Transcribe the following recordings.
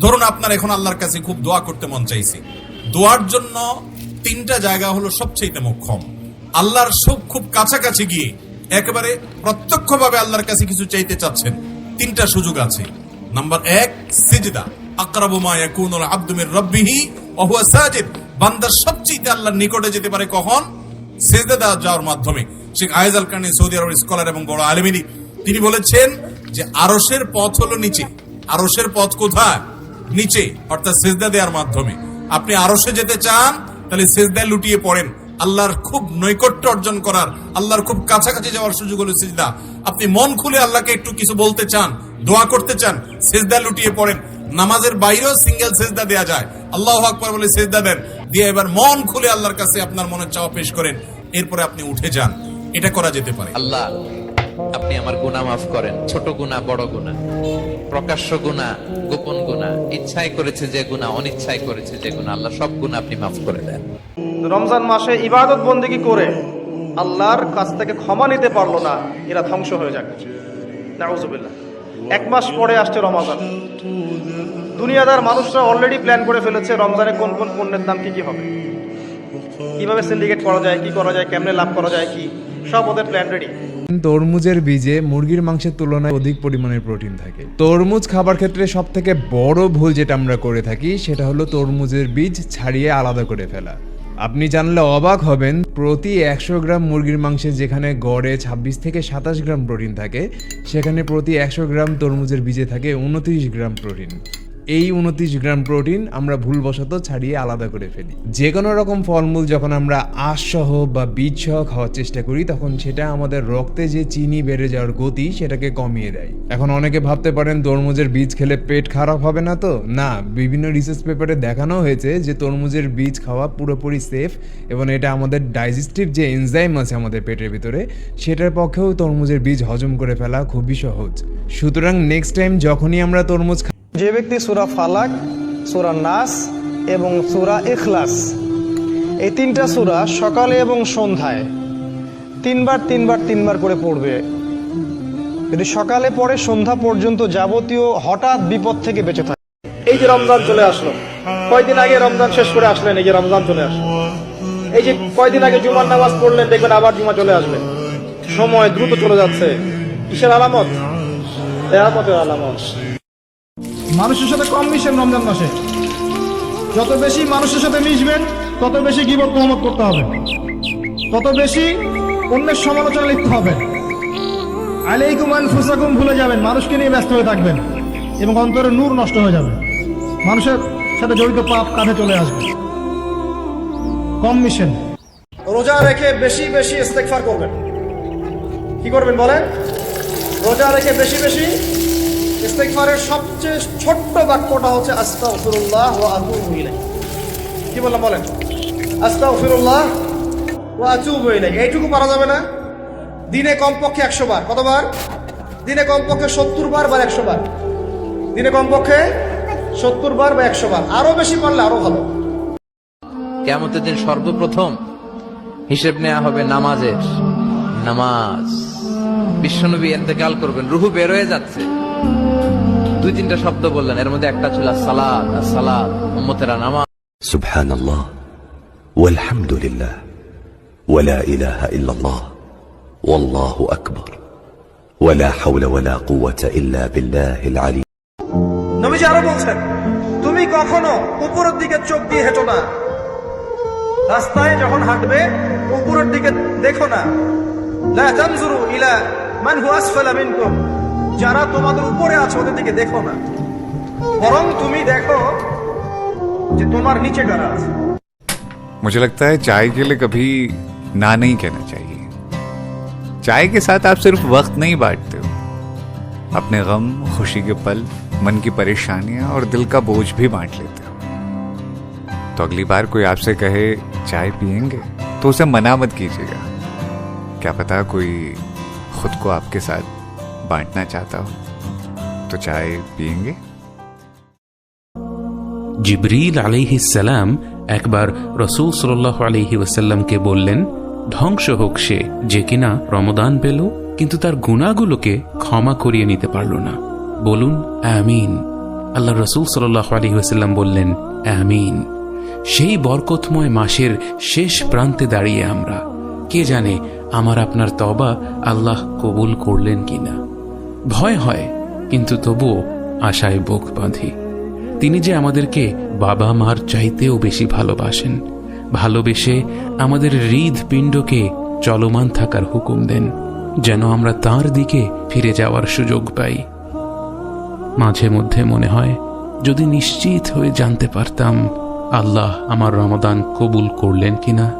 ধরুন আপনার এখন আল্লাহর কাছে খুব দোয়া করতে মন চাইছে। দোয়ার জন্য তিনটা জায়গা হলো সবচেয়ে মোক্ষম। আল্লাহর সব খুব কাছাকাছি গিয়ে একেবারে প্রত্যক্ষভাবে আল্লাহর কাছে কিছু চাইতে চাচ্ছেন। তিনটা সুযোগ আছে। নাম্বার এক, সিজদা। আকরাবু মা ইয়াকুনুল আবদু মির রাব্বিহি ওয়া হুয়া সাজিদ। বান্দার সবচেয়ে আল্লাহর নিকটে যেতে পারে কখন? সেজদা যাওয়ার মাধ্যমে। শেখ আয়েজ আল কানি সৌদি আরবের স্কলার এবং বড় আলেমিনী তিনি বলেছেন যে আরশের পথ হলো নিচে। আরশের পথ কোথায়? নিচে, অর্থাৎ সেজদা দেওয়ার মাধ্যমে। আপনি আরশে যেতে চান, তাহলে সেজদায় লুটিয়ে পড়েন। আল্লাহর খুব নৈকট্য অর্জন করার, আল্লাহর খুব কাছাকাছি যাওয়ার সুযোগ হলো সিজদা। আপনি মন খুলে আল্লাহকে একটু কিছু বলতে চান, দোয়া করতে চান, সেজদা লুটিয়ে পড়েন। নামাজের বাইরেও সিঙ্গেল সেজদা দেয়া যায়। আল্লাহ আকবর বলে সেজদা দেন। দিয়ে এবার মন খুলে আল্লাহর কাছে আপনার মনের চাওয়া পেশ করেন। এরপরে আপনি উঠে যান। এটা করা যেতে পারে। আল্লাহ। আপনি আমার গুনাহ মাফ করেন। ছোট গুনাহ, বড় গুনাহ। প্রকাশ্য গুনাহ, গোপন গুনাহ। ইচ্ছাই করেছে যে গুনাহ, অনিচ্ছাই করেছে যে গুনাহ। আল্লাহ সব গুনাহ আপনি মাফ করে দেন। রমজান মাসে ইবাদত বন্দিগি করে আল্লাহর কাছ থেকে ক্ষমা নিতে পারল না, এরা ধ্বংস হয়ে নাউজুবিল্লাহ। এক মাস পরে আসছে রমাজান। দুনিয়াদার মানুষরা অলরেডি প্ল্যান করে ফেলেছে রমজানে কোন কোন পণ্যের দাম কি কি হবে। কীভাবে সিন্ডিকেট করা যায়, কি করা যায়, কেমনে লাভ করা যায়, কি? সব ওদের প্ল্যান রেডি তরমুজের বীজে মুরগির মাংসের তুলনায় অধিক পরিমাণের প্রোটিন থাকে। তরমুজ খাবার ক্ষেত্রে সব থেকে বড় ভুল যেটা আমরা করে থাকি, সেটা হলো তরমুজের বীজ ছাড়িয়ে আলাদা করে ফেলা। আপনি জানলে অবাক হবেন, প্রতি একশো গ্রাম মুরগির মাংসে যেখানে গড়ে ছাব্বিশ থেকে সাতাশ গ্রাম প্রোটিন থাকে, সেখানে প্রতি একশো গ্রাম তরমুজের বীজে থাকে উনত্রিশ গ্রাম প্রোটিন। এই উনত্রিশ গ্রাম প্রোটিন আমরা ভুলবশত ছাড়িয়ে আলাদা করে ফেলি। যে কোনো রকম ফলমূল যখন আমরা আঁশসহ বা বীজ সহ খাওয়ার চেষ্টা করি, তখন সেটা আমাদের রক্তে যে চিনি বেড়ে যাওয়ার গতি সেটাকে কমিয়ে দেয়। এখন অনেকে ভাবতে পারেন তরমুজের বীজ খেলে পেট খারাপ হবে না তো? না, বিভিন্ন রিসার্চ পেপারে দেখানো হয়েছে যে তরমুজের বীজ খাওয়া পুরোপুরি সেফ এবং এটা আমাদের ডাইজেস্টিভ যে এনজাইম আছে আমাদের পেটের ভিতরে, সেটার পক্ষেও তরমুজের বীজ হজম করে ফেলা খুবই সহজ। সুতরাং নেক্সট টাইম যখনই আমরা তরমুজ যে ব্যক্তি সুরা ফালাক, সুরা নাস এবং সুরা ইখলাস, এই তিনটা সুরা সকালে এবং সন্ধ্যায় তিনবার তিনবার তিনবার করে পড়বে। যদি সকালে পড়ে, সন্ধ্যা পর্যন্ত যাবতীয় হঠাৎ বিপদ থেকে বেঁচে থাকে। এই যে রমজান চলে আসলো, কয়দিন আগে রমজান শেষ করে আসলেন? এই যে রমজান চলে আসলো। এই যে কয়দিন আগে জুমার নামাজ পড়লেন, দেখবেন আবার জুমা চলে আসবে। সময় দ্রুত চলে যাচ্ছে। কিসের আলামত? আলামত। মানুষের সাথে কম মিশেন রমজান মাসে। যত বেশি মানুষের সাথে মিশবেন, তত বেশি গিবত মোহাম্মদ করতে হবে। তত বেশি অন্যের সমালোচনা লিখতে হবে। আলাইকুম ফুসাকুম ভুলে যাবেন, মানুষকে নিয়ে ব্যস্ত হয়ে থাকবেন এবং অন্তরে নূর নষ্ট হয়ে যাবে। মানুষের সাথে জড়িত পাপ কাঁধে চলে আসবে। কম মিশেন। রোজা রেখে বেশি বেশি ইস্তেকফার করবেন। কি করবেন বলেন? রোজা রেখে বেশি বেশি ইস্তেগফারের সবচেয়ে ছোট্ট বাক্যটা হচ্ছে আস্তাগফিরুল্লাহ ওয়া আতুবু ইলাইহি। কি বললাম বলেন? আস্তাগফিরুল্লাহ ওয়া আতুবু ইলাইহি। এইটুকু পারা যাবে না? দিনে কমপক্ষে একশো বার। কতবার? দিনে কমপক্ষে সত্তর বার বা একশো বার? দিনে কমপক্ষে সত্তর বার বা একশো বার। আরও বেশি পারলে আরও ভালো। কেমতের দিন সর্বপ্রথম হিসেব নেওয়া হবে নামাজের। নামাজ। বিশ্বনবী এতেকাল করবেন। রুহু বেরোয় যাচ্ছে। দুই তিনটা শব্দ বললেন এর মধ্যে একটা ছিল সালাদ সালাদ উম্মতেরা নামাজ سبحان الله والحمد لله ولا اله الا الله والله اكبر ولا حول ولا قوه الا بالله العلي নবীজি আরো বলছেন তুমি কখনো উপরের দিকে চোখ দিয়ে হেঁটো না রাস্তায় যখন হাঁটবে উপরের দিকে দেখো না লা তানজুরু ইলা মান হু আসফালা মিনকুম যারা তোমাদের উপরে আছে ওদের দিকে দেখো না বরং তুমি দেখো যে তোমার নিচে কারা আছে मुझे लगता है चाय के लिए कभी ना नहीं कहना चाहिए चाय के साथ आप सिर्फ वक्त नहीं बांटते हो अपने गम खुशी के पल मन की परेशानियां और दिल का बोझ भी बांट लेते हो तो अगली बार कोई आपसे कहे चाय पियेंगे तो उसे मना मत कीजिएगा क्या पता कोई खुद को आपके साथ बांटना चाहता हो तो चाय पियेंगे জিবরিল আলাইহিসাল্লাম একবার রসুল সাল্লাহ আলহি ওয়াসাল্লামকে বললেন ধ্বংস হোক সে যে কিনা রমদান পেল কিন্তু তার গুণাগুলোকে ক্ষমা করিয়ে নিতে পারল না বলুন আমিন আল্লাহ রসুল সাল্লাহ আলী ওয়াসাল্লাম বললেন আমিন সেই বরকতময় মাসের শেষ প্রান্তে দাঁড়িয়ে আমরা কে জানে আমার আপনার তবা আল্লাহ কবুল করলেন কিনা ভয় হয়, কিন্তু তবুও আশায় বুক বাঁধি। তিনি যে আমাদেরকে বাবা মার চাইতেও বেশি ভালোবাসেন, ভালোবেসে আমাদের হৃদপিণ্ডকে চলমান থাকার হুকুম দেন, যেন আমরা তার দিকে ফিরে যাওয়ার সুযোগ পাই। মাঝে মধ্যে মনে হয়, যদি নিশ্চিত হয়ে জানতে পারতাম আল্লাহ আমার রমাদান কবুল করলেন কিনা।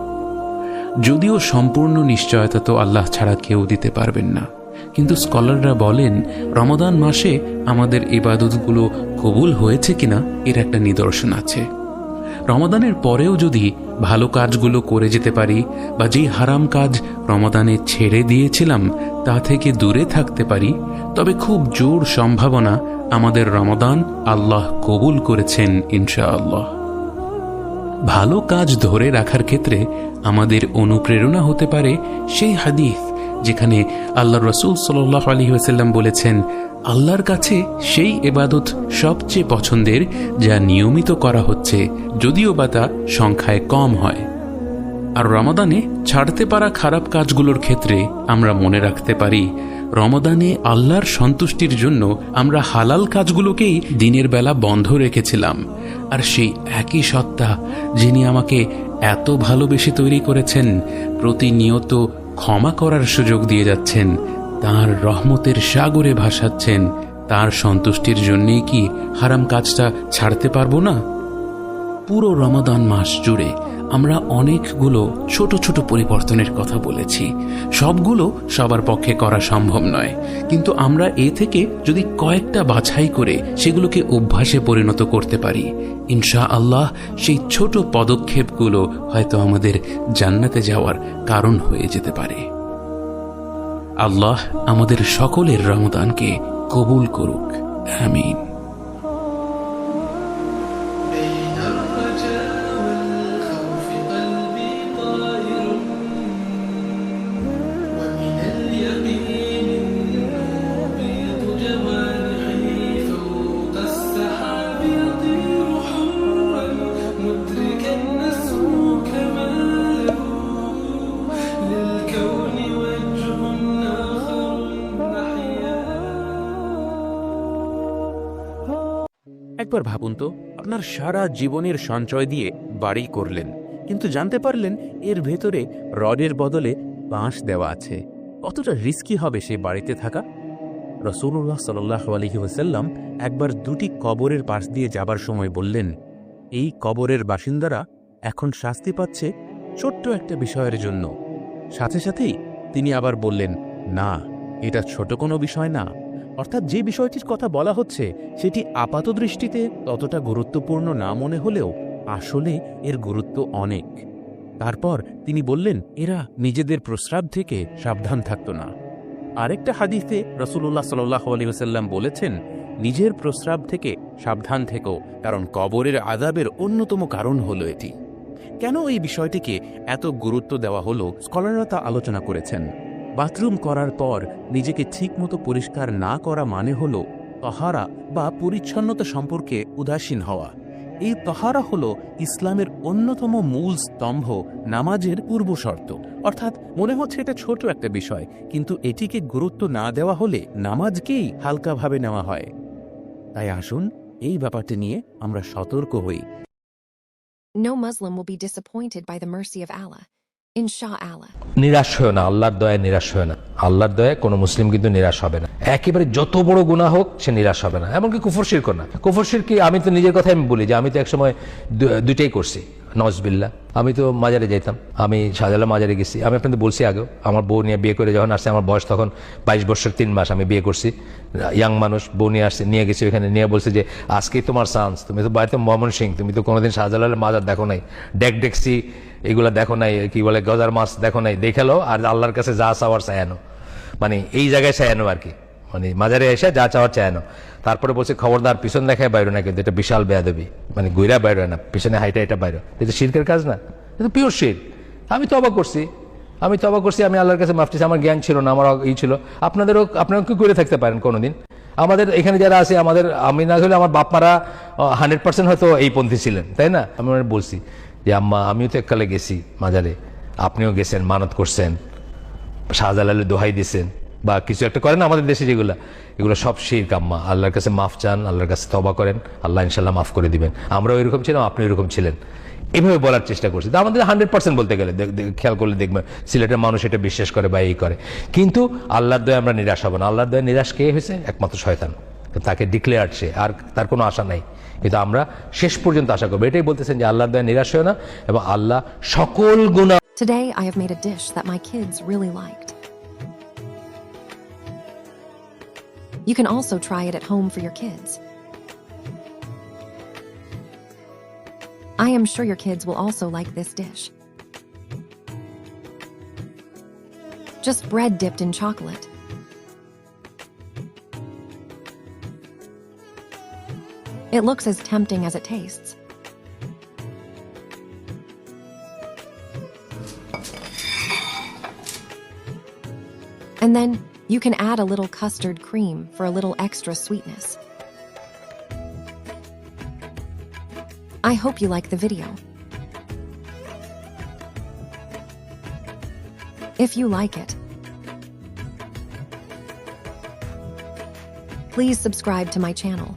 যদিও সম্পূর্ণ নিশ্চয়তা তো আল্লাহ ছাড়া কেউ দিতে পারবেন না। কিন্তু স্কলাররা বলেন, রমাদান মাসে আমাদের ইবাদতগুলো কবুল হয়েছে কিনা এর একটা নিদর্শন আছে। রমাদানের পরেও যদি ভালো কাজগুলো করে যেতে পারি বা যেই হারাম কাজ রমাদানে ছেড়ে দিয়েছিলাম তা থেকে দূরে থাকতে পারি, তবে খুব জোর সম্ভাবনা আমাদের রমাদান আল্লাহ কবুল করেছেন ইনশাআল্লাহ। ভালো কাজ ধরে রাখার ক্ষেত্রে আমাদের অনুপ্রেরণা হতে পারে সেই হাদিস যেখানে আল্লাহ রসুল সাল্লাহ আলী ওয়াসাল্লাম বলেছেন, আল্লাহর কাছে সেই এবাদত সবচেয়ে পছন্দের যা নিয়মিত করা হচ্ছে, যদিও বা তা সংখ্যায় কম হয়। আর রমাদানে ছাড়তে পারা খারাপ কাজগুলোর ক্ষেত্রে আমরা মনে রাখতে পারি, রমাদানে আল্লাহর সন্তুষ্টির জন্য আমরা হালাল কাজগুলোকেই দিনের বেলা বন্ধ রেখেছিলাম। আর সেই একই সত্তা যিনি আমাকে এত ভালোবেসে তৈরি করেছেন, প্রতিনিয়ত ক্ষমা করার সুযোগ দিয়ে যাচ্ছেন, তার রহমতের সাগরে ভাসাচ্ছেন, তার সন্তুষ্টির জন্যেই কি হারাম কাজটা ছাড়তে পারব না? পুরো রমাদান মাস জুড়ে আমরা অনেকগুলো ছোট ছোট পরিবর্তনের কথা বলেছি। সবগুলো সবার পক্ষে করা সম্ভব নয়। কিন্তু আমরা এ থেকে যদি কয়েকটা বাছাই করে সেগুলোকে অভ্যাসে পরিণত করতে পারি। ইনশা আল্লাহ সেই ছোট পদক্ষেপগুলো হয়তো আমাদের জান্নাতে যাওয়ার কারণ হয়ে যেতে পারে। আল্লাহ আমাদের সকলের রমদানকে কবুল করুক। আমিন। একবার ভাবুন তো, আপনার সারা জীবনের সঞ্চয় দিয়ে বাড়ি করলেন, কিন্তু জানতে পারলেন এর ভেতরে রডের বদলে বাঁশ দেওয়া আছে। কতটা রিস্কি হবে সেই বাড়িতে থাকা? রসুল্লাহ সাল্লাহ আলহি ওসাল্লাম একবার দুটি কবরের পাশ দিয়ে যাবার সময় বললেন, এই কবরের বাসিন্দারা এখন শাস্তি পাচ্ছে ছোট্ট একটা বিষয়ের জন্য। সাথে সাথেই তিনি আবার বললেন, না, এটা ছোট কোনো বিষয় না। অর্থাৎ যে বিষয়টির কথা বলা হচ্ছে, সেটি আপাত দৃষ্টিতে ততটা গুরুত্বপূর্ণ না মনে হলেও আসলে এর গুরুত্ব অনেক। তারপর তিনি বললেন, এরা নিজেদের প্রস্রাব থেকে সাবধান থাকত না। আরেকটা হাদিসে রসুল্লাহ সাল্লাহ বলেছেন, নিজের প্রস্রাব থেকে সাবধান থেকো, কারণ কবরের আদাবের অন্যতম কারণ হলো এটি। কেন এই বিষয়টিকে এত গুরুত্ব দেওয়া হলো? স্কলাররা তা আলোচনা করেছেন। বাথরুম করার পর নিজেকে ঠিকমতো পরিষ্কার না করা মানে হল তহারা বা পরিচ্ছন্নতা সম্পর্কে উদাসীন হওয়া। এই তহারা হল ইসলামের অন্যতম মূল স্তম্ভ নামাজের পূর্ব শর্ত। অর্থাৎ মনে হচ্ছে এটা ছোট একটা বিষয়, কিন্তু এটিকে গুরুত্ব না দেওয়া হলে নামাজকেই হালকাভাবে নেওয়া হয়। তাই আসুন, এই ব্যাপারটি নিয়ে আমরা সতর্ক হই। No Muslim will be disappointed by the mercy of Allah. নিরাশ হয় না, আল্লাহর দয়ায় নিরাশ হয় না। আল্লাহর দয়ায় কোনো মুসলিম কিন্তু নিরাশ হবে না। একেবারে যত বড় গুণা হোক, সে নিরাশ হবে না। এমনকি কুফর শিরক না। কুফর কি আমি তো নিজের কথাই আমি বলি যে আমি তো একসময় দুইটাই করছি। নজবিল্লা আমি তো মাজারে যেতাম আমি শাহজালাল মাজারে গেছি। আমি আপনাদের বলছি আগেও, আমার বউ নিয়ে বিয়ে করে যখন আসছে, আমার বয়স তখন বাইশ বছর, তিন মাস আমি বিয়ে করছি। ইয়াং মানুষ, বউ নিয়ে আসছে, নিয়ে গেছি ওখানে, নিয়ে বলছে যে, আজকেই তোমার চান্স তুমি তো বাড়িতে মমন সিং তুমি তো কোনোদিন শাহজালালের মাজার দেখো নাই। ডেক ডেকসি এগুলা দেখো নাই, কি বলে, গজার মাছ দেখো নাই দেখাল আর আল্লাহর কাছে যা চাওয়ার চায়ানো মানে এই জায়গায় চায়ানো আর কি। মানে মাজারে এসে যা চাওয়ার চায়ানো তারপরে বলছে, খবরদার, পিছন দেখায় বাইরে না কিন্তু এটা বিশাল বেয়াদবি। মানে গুইরা বাইরে না, পিছনে হাইটা এটা বাইরে। এটা শিরকের কাজ না। এটা পিওর শির আমি তো অবাক করছি। আমি তো অবাক করছি, আমি আল্লাহর কাছে মাফ আমার জ্ঞান ছিল না, আমার ই ছিল। আপনাদেরও, আপনারাও কি করে থাকতে পারেন কোনোদিন? আমাদের এখানে যারা আছে, আমাদের, আমি না হলে আমার বাপমারা হান্ড্রেড পার্সেন্ট হয়তো এই পন্থী ছিলেন, তাই না? আমি বলছি। যে, আম্মা, আমিও তো এককালে গেছি মাজারে। আপনিও গেছেন, মানত করছেন শাহজালালের দোহাই দিয়েছেন বা কিছু একটা করেন আমাদের দেশে যেগুলো। এগুলো সব শির কাম্মা আল্লাহর কাছে মাফ চান, আল্লাহর কাছে তবা করেন, আল্লাহ ইনশাল্লাহ মাফ করে দিবেন। আমরাও এরকম ছিলাম, আপনি এরকম ছিলেন। এভাবে বলার চেষ্টা করছি। আমাদের হান্ড্রেড পার্সেন্ট বলতে গেলে খেয়াল করলে দেখবেন, সিলেটের মানুষ এটা বিশ্বাস করে বা এই করে। কিন্তু আল্লাহর দয়ে আমরা নিরাশ হব না। আল্লাহর দয়ে নিরাশ কে হয়েছে? একমাত্র শয়তান। তাকে ডিক্লেয়ার সে। আর তার কোনো আশা নাই। কিন্তু আমরা শেষ পর্যন্ত আশা করব এটাই বলতেছেন যে আল্লাহর দয়ে নিরাশ হয় না এবং আল্লাহ সকল গুণা Today, I have made a dish that my kids really liked. You can also try it at home for your kids. I am sure your kids will also like this dish. Just bread dipped in chocolate. It looks as tempting as it tastes. And then you can add a little custard cream for a little extra sweetness. I hope you like the video. If you like it, please subscribe to my channel.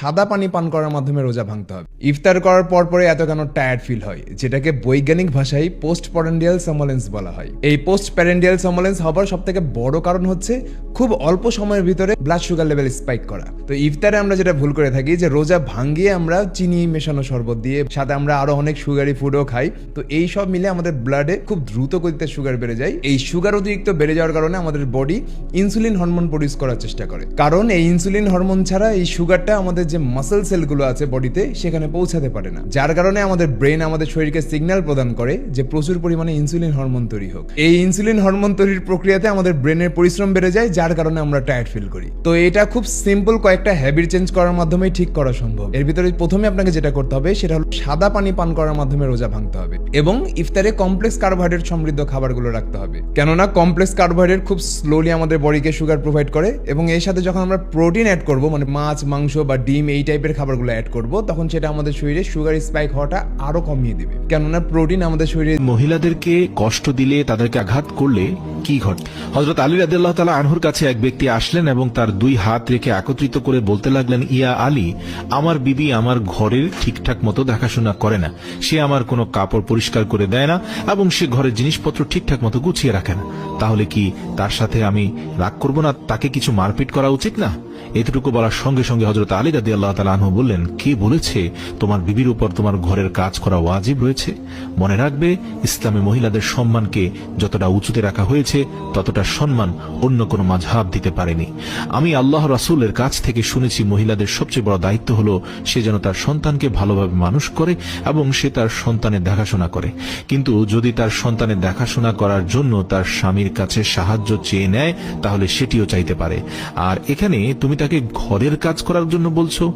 সাদা পানি পান করার মাধ্যমে রোজা ভাঙতে হবে। ইফতার করার পর পরে এত কেন টায়ার্ড ফিল হয়? যেটাকে বৈজ্ঞানিক ভাষায় পোস্ট প্যারেন্ডিয়াল সামোলেন্স বলা হয়। এই পোস্ট প্যারেন্ডিয়াল সামোলেন্স হবার সব থেকে বড় কারণ হচ্ছে খুব অল্প সময়ের ভিতরে ব্লাড সুগার লেভেল স্পাইক করা। তো ইফতারে আমরা যেটা ভুল করে থাকি যে রোজা ভাঙিয়ে আমরা চিনি মেশানো শরবত দিয়ে সাথে আমরা আরও অনেক সুগারি ফুডও খাই। তো এই সব মিলে আমাদের ব্লাডে খুব দ্রুত গতিতে সুগার বেড়ে যায়। এই সুগার অতিরিক্ত বেড়ে যাওয়ার কারণে আমাদের বডি ইনসুলিন হরমোন প্রডিউস করার চেষ্টা করে। কারণ এই ইনসুলিন হরমোন ছাড়া এই সুগারটা আমাদের যে মাসেল সেলগুলো আছে বডিতে সেখানে পৌঁছাতে পারে না। যার কারণে আমাদের ব্রেন আমাদের শরীরকে সিগন্যাল প্রদান করে যে প্রচুর পরিমাণে ইনসুলিন হরমোন তৈরি হোক। এই ইনসুলিন হরমোন তৈরির প্রক্রিয়াতে আমাদের ব্রেনের পরিশ্রম বেড়ে যায়, যার কারণে আমরা টায়ার্ড ফিল করি। তো এটা খুব সিম্পল কয়েকটা হ্যাবিট চেঞ্জ করার মাধ্যমেই ঠিক করা সম্ভব। এর ভিতরে প্রথমে আপনাকে যেটা করতে হবে, সেটা হলো সাদা পানি পান করার মাধ্যমে রোজা ভাঙতে হবে এবং ইফতারে কমপ্লেক্স কার্বোহাইড্রেট সমৃদ্ধ খাবারগুলো রাখতে হবে। কেননা কমপ্লেক্স কার্বোহাইড্রেট খুব স্লোলি আমাদের বডিকে সুগার প্রোভাইড করে এবং এর সাথে যখন আমরা প্রোটিন অ্যাড করব মানে মাছ, মাংস বা ডিম এই টাইপের খাবারগুলো অ্যাড করব, তখন সেটা আমাদের শরীরে সুগার স্পাইক হওয়াটা আরও কমিয়ে দেবে। কেননা প্রোটিন আমাদের শরীরে মহিলাদেরকে কষ্ট দিলে তাদেরকে আঘাত করলে কি ঘটে? হজরত আলী রাদিল্লাহ তালা আনহুর কাছে এক ব্যক্তি আসলেন এবং তার দুই হাত রেখে একত্রিত করে বলতে লাগলেন, ইয়া আলী, আমার বিবি আমার ঘরের ঠিকঠাক মতো দেখাশোনা করে না। সে আমার কোনো কাপড় পরিষ্কার করে দেয় না এবং সে ঘরের জিনিসপত্র ঠিকঠাক মতো গুছিয়ে রাখে না। তাহলে কি তার সাথে আমি রাগ করব না? তাকে কিছু মারপিট করা উচিত না? এতটুকু বলার সঙ্গে সঙ্গে হজরত আলী রাদি আল্লাহ তালা আনহু বললেন, কে বলেছে তোমার বিবির উপর তোমার ঘরের কাজ করা ওয়াজিব রয়েছে? মনে রাখবে ইসলামে মহিলাদের সম্মানকে যতটা উঁচুতে রাখা হয়েছে ততটা সম্মান অন্য কোনো মাঝহাব দিতে পারেনি। আমি আল্লাহ রাসুলের কাছ থেকে শুনেছি, মহিলাদের সবচেয়ে বড় দায়িত্ব হলো সে যেন তার সন্তানকে ভালোভাবে মানুষ করে এবং সে তার সন্তানের দেখাশোনা করে। কিন্তু যদি তার সন্তানের দেখাশোনা করার জন্য তার স্বামীর কাছে সাহায্য চেয়ে নেয়, তাহলে সেটিও চাইতে পারে। আর এখানে তুমি তাকে ঘরের কাজ করার জন্য বলছো?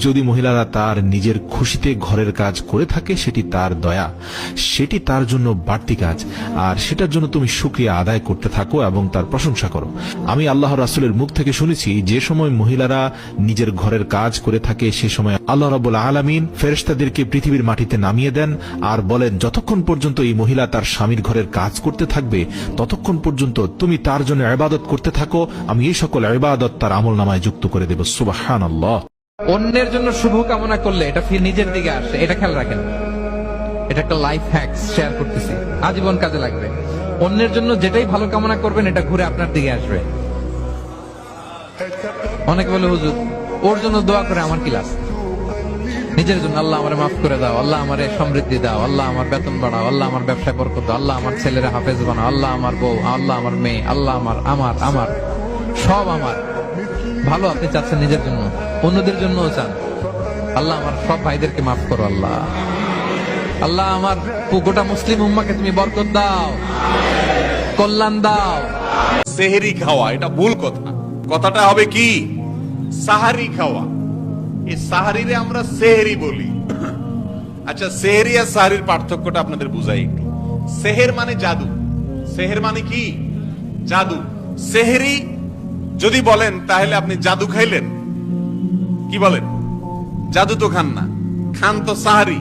যদি মহিলারা তার নিজের খুশিতে ঘরের কাজ করে থাকে, সেটি তার দয়া। সেটি তার জন্য বাড়তি কাজ। আর সেটার জন্য তুমি সুক্রিয়া আদায় করতে থাকো এবং তার প্রশংসা করো। আমি আল্লাহ রাসুলের মুখ থেকে শুনেছি, যে সময় মহিলারা নিজের ঘরের কাজ করে থাকে, সে সময় আল্লাহ রাবুল আলমিন ফেরেস্তাদেরকে পৃথিবীর মাটিতে নামিয়ে দেন আর বলেন, যতক্ষণ পর্যন্ত এই মহিলা তার স্বামীর ঘরের কাজ করতে থাকবে, ততক্ষণ পর্যন্ত তুমি তার জন্য ইবাদত করতে থাকো। আমি এই সকল ইবাদত তার আমল নামায় যুক্ত করে দেব। সুবাহান আল্লাহ অন্যের জন্য শুভ কামনা করলে এটা নিজের দিকে আসে। এটা খেয়াল রাখেন। এটা একটা লাইফ হ্যাক্স শেয়ার করতেছি। আজীবন কাজে লাগবে। অন্যের জন্য যেটাই ভালো কামনা করবেন, এটা ঘুরে আপনার দিকে আসবে। অনেকে বলে, হুজুর, ওর জন্য দোয়া করে আমার কি লাভ? নিজের জন্য, আল্লাহ আমার মাফ করে দাও, আল্লাহ আমারে সমৃদ্ধি দাও, আল্লাহ আমার বেতন বাড়াও, আল্লাহ আমার ব্যবসায় বরকত আল্লাহ আমার ছেলেরা হাফেজ বানাও, আল্লাহ আমার বউ, আল্লাহ আমার মেয়ে, আল্লাহ আমার আমার আমার, সব আমার। ভালো আপনি চাচ্ছেন নিজের জন্য, অন্যদের জন্যও চান। আল্লাহ আমার সব ভাইদেরকে মাফ করো, আল্লাহ। আল্লাহ আমার গোটা মুসলিম উম্মাকে তুমি বরকত দাও। কল্যাণ দাও। সেহেরি খাওয়া, এটা ভুল কথা। কথাটা হবে কি? সাহারি খাওয়া। এই সাহারিরে আমরা সেহেরি বলি। আচ্ছা সেহেরি আর সাহারির পার্থক্যটা আপনাদের বুঝাই একটু। সেহের মানে জাদু। সেহের মানে কি? জাদু। সেহেরি যদি বলেন, তাহলে আপনি জাদু খাইলেন। কি বলেন? জাদু তো খান না। খান তো সাহারি।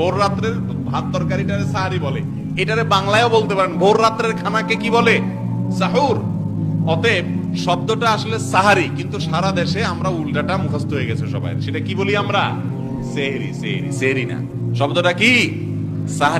ভোর রাত্রের ভাত তরকারিটারে সাহারি বলে। এটারে বাংলায়ও বলতে পারেন, ভোর রাত্রের খানাকে কি বলে? সাহুর। অতএব শব্দটা আসলে সাহারি, কিন্তু সারা দেশে আমরা উল্টাটা মুখস্থ হয়ে গেছে সবাই। সেটা কি বলি আমরা? সেহরি সেহরি সেহরি না। শব্দটা কি? সাহারি